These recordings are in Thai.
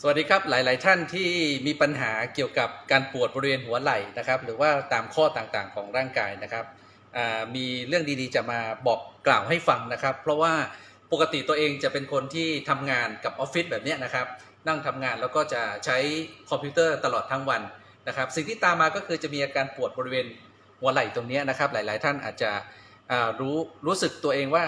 สวัสดีครับหลาย ๆ ท่านที่มีปัญหาเกี่ยวกับการปวดบริเวณหัวไหล่นะครับ หรือว่าตามข้อต่างๆ ของร่างกายนะครับมีเรื่องดีๆ จะมาบอกกล่าวให้ฟังนะครับ เพราะว่าปกติตัวเองจะเป็นคนที่ทำงานกับออฟฟิศแบบนี้นะครับ นั่งทำงานแล้วก็จะใช้คอมพิวเตอร์ตลอดทั้งวันนะครับ สิ่งที่ตามมาก็คือจะมีอาการปวดบริเวณหัวไหล่ตรงนี้นะครับ หลาย ๆ ท่านอาจจะรู้รู้สึกตัวเองว่า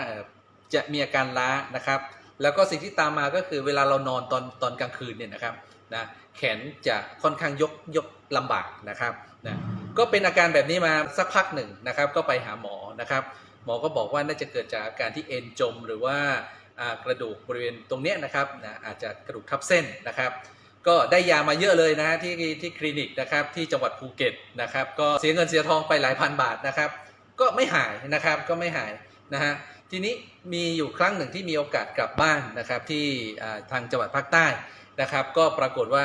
จะมีอาการล้านะครับ แล้วก็สิ่งที่ตามมาก็คือเวลาเรานอนตอนตอนกลางคืนเนี่ยนะครับนะแขนจะค่อนข้างยกยกลำบากนะครับนะก็เป็นอาการแบบนี้มาสักพักหนึ่งนะครับ ก็ไปหาหมอนะครับ หมอก็บอกว่าน่าจะเกิดจากอาการที่เอ็นจมหรือว่ากระดูกบริเวณตรงเนี้ยนะครับนะอาจจะกระดูกทับเส้นนะครับ ก็ได้ยามาเยอะเลยนะฮะที่ที่คลินิกนะครับที่จังหวัดภูเก็ตนะครับ ก็เสียเงินเสียทองไปหลายพันบาทนะครับ ก็ไม่หายนะครับก็ไม่หาย นะฮะทีนี้มีอยู่ครั้งหนึ่งที่มีโอกาสกลับบ้านนะครับที่ทางจังหวัดภาคใต้นะครับ ก็ปรากฏว่า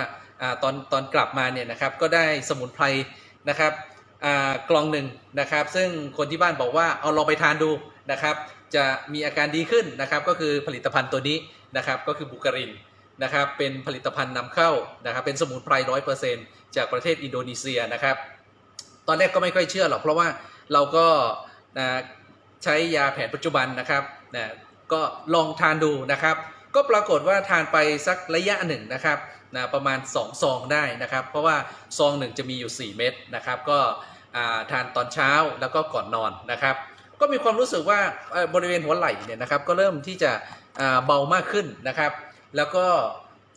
ตอนตอนกลับมาเนี่ยนะครับก็ได้สมุนไพรนะครับกล่องหนึ่งนะครับ ซึ่งคนที่บ้านบอกว่าเอาลองไปทานดูนะครับ จะมีอาการดีขึ้นนะครับก็คือผลิตภัณฑ์ตัวนี้นะครับก็คือบุการินนะครับเป็นผลิตภัณฑ์นำเข้านะครับเป็นสมุนไพรร้อยเปอร์เซ็นต์จากประเทศอินโดนีเซียนะครับ ตอนแรกก็ไม่ค่อยเชื่อหรอกเพราะว่าเราก็นะ ใช้ยาแผนปัจจุบันนะครับนะก็ลองทานดูนะครับ ก็ปรากฏว่าทานไปสักระยะหนึ่งนะครับนะประมาณ2ซองได้นะครับ เพราะว่าซองหนึ่งจะมีอยู่ 4 เม็ดนะครับ ก็ทานตอนเช้าแล้วก็ก่อนนอนนะครับ ก็มีความรู้สึกว่าบริเวณหัวไหล่เนี่ยนะครับ ก็เริ่มที่จะเบามากขึ้นนะครับ แล้วก็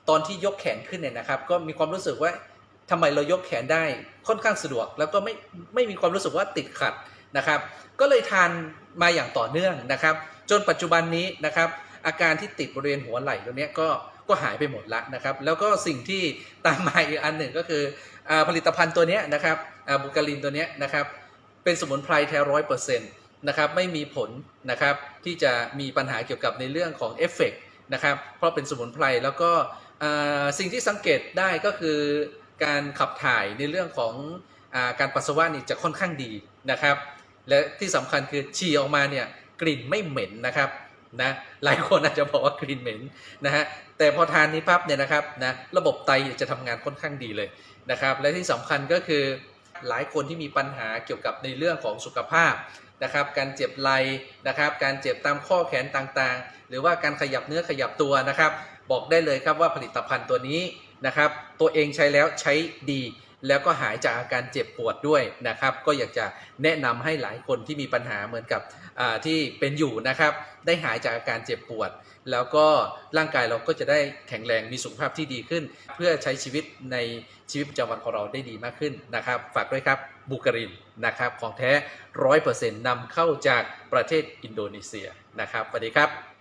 ตอนที่ยกแขนขึ้นเนี่ยนะครับ ก็มีความรู้สึกว่าทำไมเรายกแขนได้ค่อนข้างสะดวก แล้วก็ไม่ไม่มีความรู้สึกว่าติดขัด นะครับ ก็เลยทานมาอย่างต่อเนื่องนะครับ จนปัจจุบันนี้นะครับ อาการที่ติดบริเวณหัวไหล่ตรงนี้ก็ก็หายไปหมดละนะครับ แล้วก็สิ่งที่ตามมาอีกอันหนึ่งก็คืออผลิตภัณฑ์ตัวนี้นะครับบุการินตัวนี้นะครับ เป็นสมุนไพรแท้ร้อยเปอร์เซ็นต์นะครับไม่มีผลนะครับที่จะมีปัญหาเกี่ยวกับในเรื่องของเอฟเฟกต์นะครับ เพราะเป็นสมุนไพรแล้วก็สิ่งที่สังเกตได้ก็คือการขับถ่ายในเรื่องของอการปัสสาวะนี่จะค่อนข้างดีนะครับ และที่สำคัญคือฉี่ออกมาเนี่ยกลิ่นไม่เหม็นนะครับนะหลายคนอาจจะบอกว่ากลิ่นเหม็นนะฮะแต่พอทานนี้ปั๊บเนี่ยนะครับนะระบบไตจะทำงานค่อนข้างดีเลยนะครับและที่สำคัญก็คือหลายคนที่มีปัญหาเกี่ยวกับในเรื่องของสุขภาพนะครับการเจ็บไหล่นะครับการเจ็บตามข้อแขนต่างๆ หรือว่าการขยับเนื้อขยับตัวนะครับ บอกได้เลยครับว่าผลิตภัณฑ์ตัวนี้นะครับตัวเองใช้แล้วใช้ดี แล้วก็หายจากอาการเจ็บปวดด้วยนะครับ ก็อยากจะแนะนำให้หลายคนที่มีปัญหาเหมือนกับที่เป็นอยู่นะครับ ได้หายจากอาการเจ็บปวด แล้วก็ร่างกายเราก็จะได้แข็งแรงมีสุขภาพที่ดีขึ้น เพื่อใช้ชีวิตในชีวิตประจำวันของเราได้ดีมากขึ้นนะครับ ฝากด้วยครับบูการินนะครับของแท้ร้อยเปอร์เซ็นต์นำเข้าจากประเทศอินโดนีเซียนะครับสวัสดีครับ